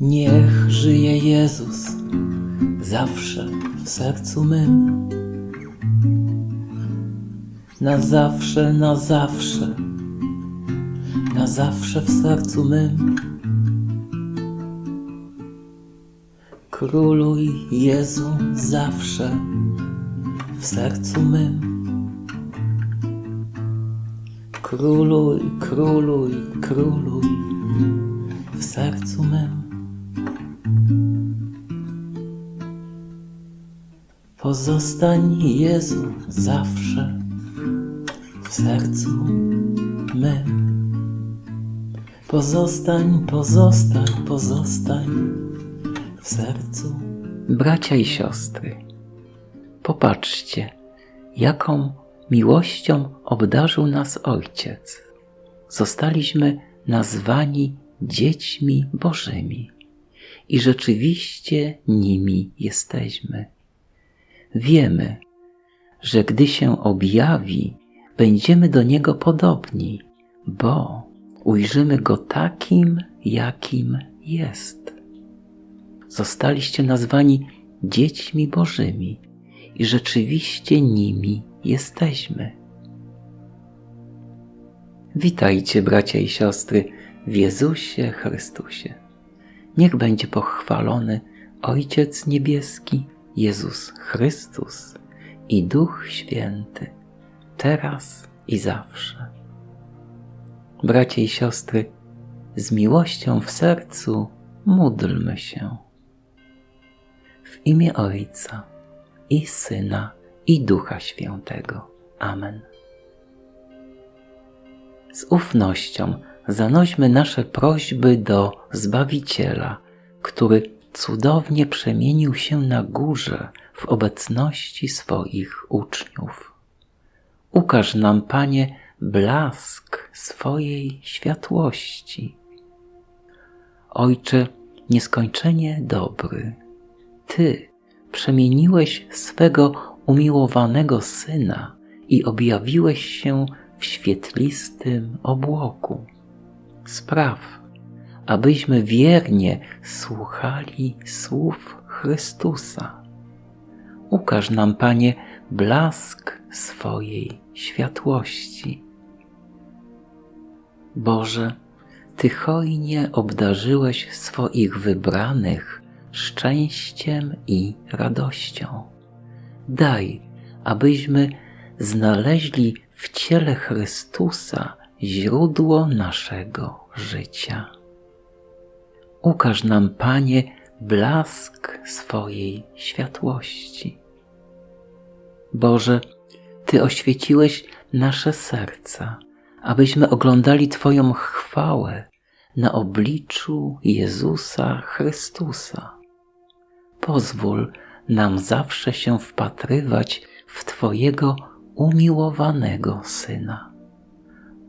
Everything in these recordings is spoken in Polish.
Niech żyje Jezus zawsze w sercu mym. Na zawsze, na zawsze, na zawsze w sercu mym. Króluj Jezu zawsze w sercu mym. Króluj, króluj, króluj w sercu mym. Pozostań Jezu zawsze w sercu mym. Pozostań, pozostań, pozostań w sercu. Bracia i siostry, popatrzcie, jaką miłością obdarzył nas Ojciec. Zostaliśmy nazwani dziećmi Bożymi i rzeczywiście nimi jesteśmy. Wiemy, że gdy się objawi, będziemy do Niego podobni, bo ujrzymy Go takim, jakim jest. Zostaliście nazwani dziećmi Bożymi i rzeczywiście nimi jesteśmy. Witajcie, bracia i siostry, w Jezusie Chrystusie. Niech będzie pochwalony Ojciec Niebieski, Jezus Chrystus i Duch Święty, teraz i zawsze. Bracia i siostry, z miłością w sercu módlmy się. W imię Ojca i Syna i Ducha Świętego. Amen. Z ufnością zanośmy nasze prośby do Zbawiciela, który cudownie przemienił się na górze w obecności swoich uczniów. Ukaż nam, Panie, blask swojej światłości. Ojcze nieskończenie dobry, Ty przemieniłeś swego umiłowanego Syna i objawiłeś się w świetlistym obłoku. Spraw, abyśmy wiernie słuchali słów Chrystusa. Ukaż nam, Panie, blask swojej światłości. Boże, Ty hojnie obdarzyłeś swoich wybranych szczęściem i radością. Daj, abyśmy znaleźli w ciele Chrystusa źródło naszego życia. Ukaż nam, Panie, blask swojej światłości. Boże, Ty oświeciłeś nasze serca, abyśmy oglądali Twoją chwałę na obliczu Jezusa Chrystusa. Pozwól nam zawsze się wpatrywać w Twojego umiłowanego Syna.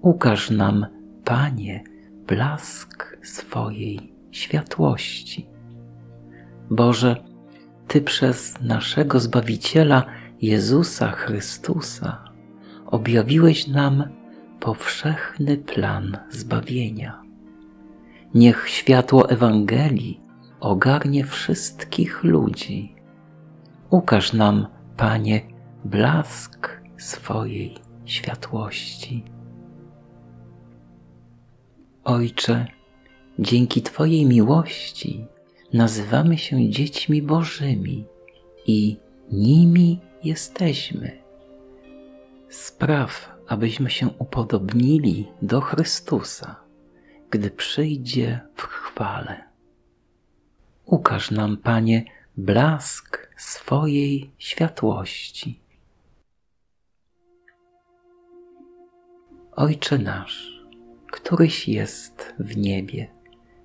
Ukaż nam, Panie, blask swojej światłości. Boże, Ty przez naszego Zbawiciela Jezusa Chrystusa objawiłeś nam powszechny plan zbawienia. Niech światło Ewangelii ogarnie wszystkich ludzi. Ukaż nam, Panie, blask swojej światłości. Ojcze, dzięki Twojej miłości nazywamy się dziećmi Bożymi i nimi jesteśmy. Spraw, abyśmy się upodobnili do Chrystusa, gdy przyjdzie w chwale. Ukaż nam, Panie, blask swojej światłości. Ojcze nasz, któryś jest w niebie,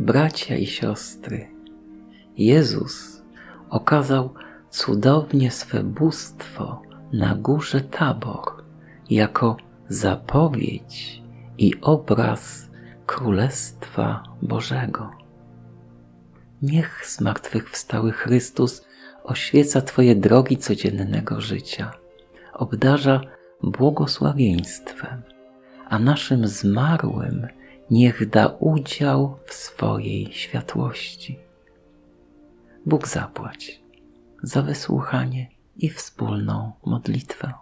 Bracia i siostry, Jezus okazał cudownie swe bóstwo na górze Tabor jako zapowiedź i obraz Królestwa Bożego. Niech zmartwychwstały Chrystus oświeca Twoje drogi codziennego życia, obdarza błogosławieństwem, a naszym zmarłym niech da udział w swojej światłości. Bóg zapłać za wysłuchanie i wspólną modlitwę.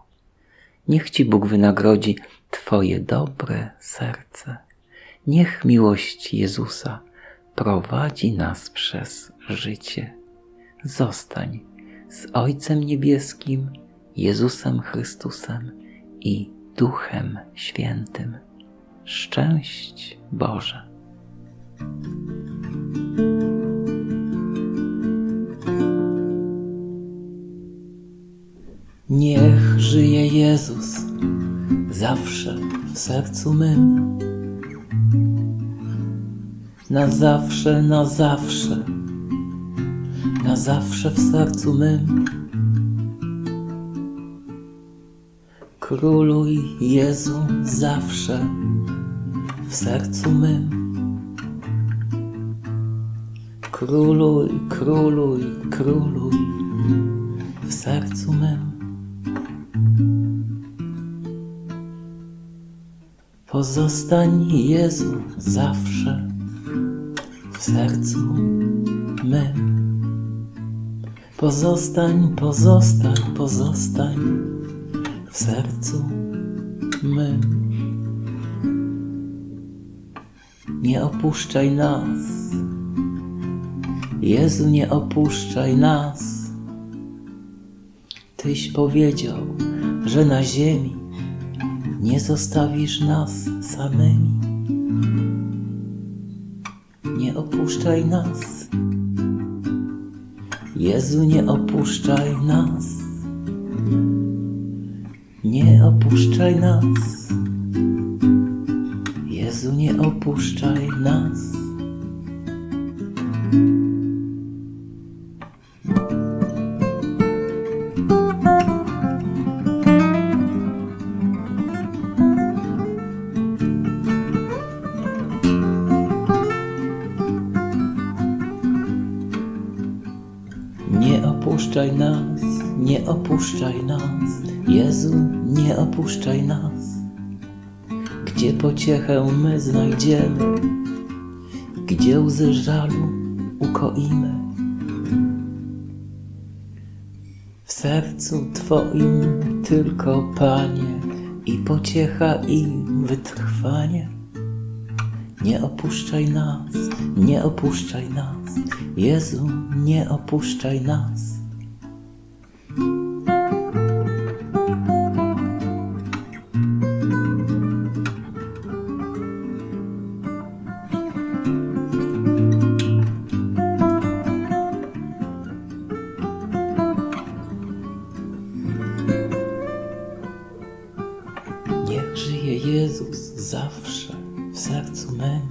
Niech Ci Bóg wynagrodzi Twoje dobre serce. Niech miłość Jezusa prowadzi nas przez życie. Zostań z Ojcem Niebieskim, Jezusem Chrystusem i Duchem Świętym. Szczęść Boże. Niech żyje Jezus zawsze w sercu mym. Na zawsze, na zawsze, na zawsze w sercu mym. Króluj Jezu zawsze w sercu mym. Króluj, króluj, króluj w sercu mym. Pozostań Jezu zawsze w sercu mym. Pozostań, pozostań, pozostań w sercu mym. Nie opuszczaj nas, Jezu, nie opuszczaj nas. Tyś powiedział, że na ziemi nie zostawisz nas samymi. Nie opuszczaj nas. Jezu, nie opuszczaj nas. Nie opuszczaj nas. Jezu, nie opuszczaj nas. Nie opuszczaj nas, nie opuszczaj nas, Jezu, nie opuszczaj nas. Gdzie pociechę my znajdziemy, gdzie łzy żalu ukoimy. W sercu Twoim tylko, Panie, i pociecha, i wytrwanie. Nie opuszczaj nas, nie opuszczaj nas, Jezu, nie opuszczaj nas. серцю мене.